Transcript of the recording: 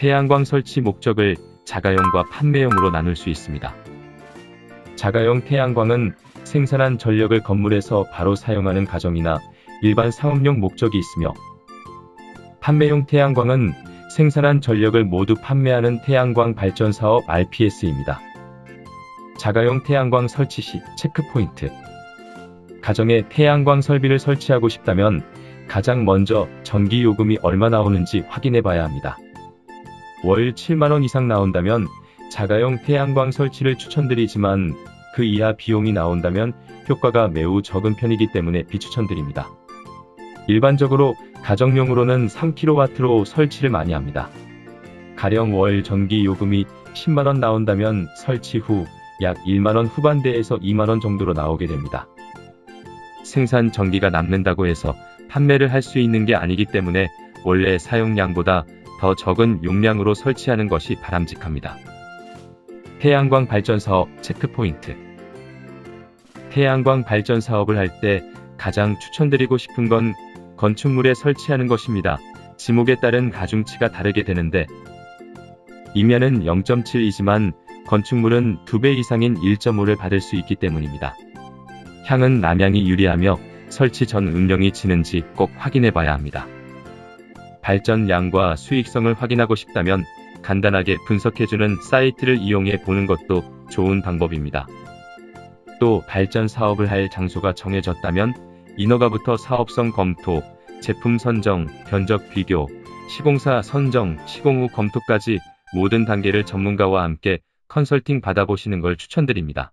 태양광 설치 목적을 자가용과 판매용으로 나눌 수 있습니다. 자가용 태양광은 생산한 전력을 건물에서 바로 사용하는 가정이나 일반 상업용 목적이 있으며 판매용 태양광은 생산한 전력을 모두 판매하는 태양광 발전 사업 RPS입니다. 자가용 태양광 설치 시 체크 포인트. 가정에 태양광 설비를 설치하고 싶다면 가장 먼저 전기 요금이 얼마 나오는지 확인해 봐야 합니다. 월 7만원 이상 나온다면 자가용 태양광 설치를 추천드리지만 그 이하 비용이 나온다면 효과가 매우 적은 편이기 때문에 비추천드립니다. 일반적으로 가정용으로는 3kW로 설치를 많이 합니다. 가령 월 전기 요금이 10만원 나온다면 설치 후 약 1만원 후반대에서 2만원 정도로 나오게 됩니다. 생산 전기가 남는다고 해서 판매를 할 수 있는 게 아니기 때문에 원래 사용량보다 더 적은 용량으로 설치하는 것이 바람직합니다. 태양광 발전 사업 체크 포인트. 태양광 발전 사업을 할 때 가장 추천드리고 싶은 건 건축물에 설치하는 것입니다. 지목에 따른 가중치가 다르게 되는데 이면은 0.7이지만 건축물은 2배 이상인 1.5를 받을 수 있기 때문입니다. 향은 남향이 유리하며 설치 전 음영이 지는지 꼭 확인해 봐야 합니다. 발전량과 수익성을 확인하고 싶다면 간단하게 분석해주는 사이트를 이용해 보는 것도 좋은 방법입니다. 또 발전 사업을 할 장소가 정해졌다면 인허가부터 사업성 검토, 제품 선정, 견적 비교, 시공사 선정, 시공 후 검토까지 모든 단계를 전문가와 함께 컨설팅 받아보시는 걸 추천드립니다.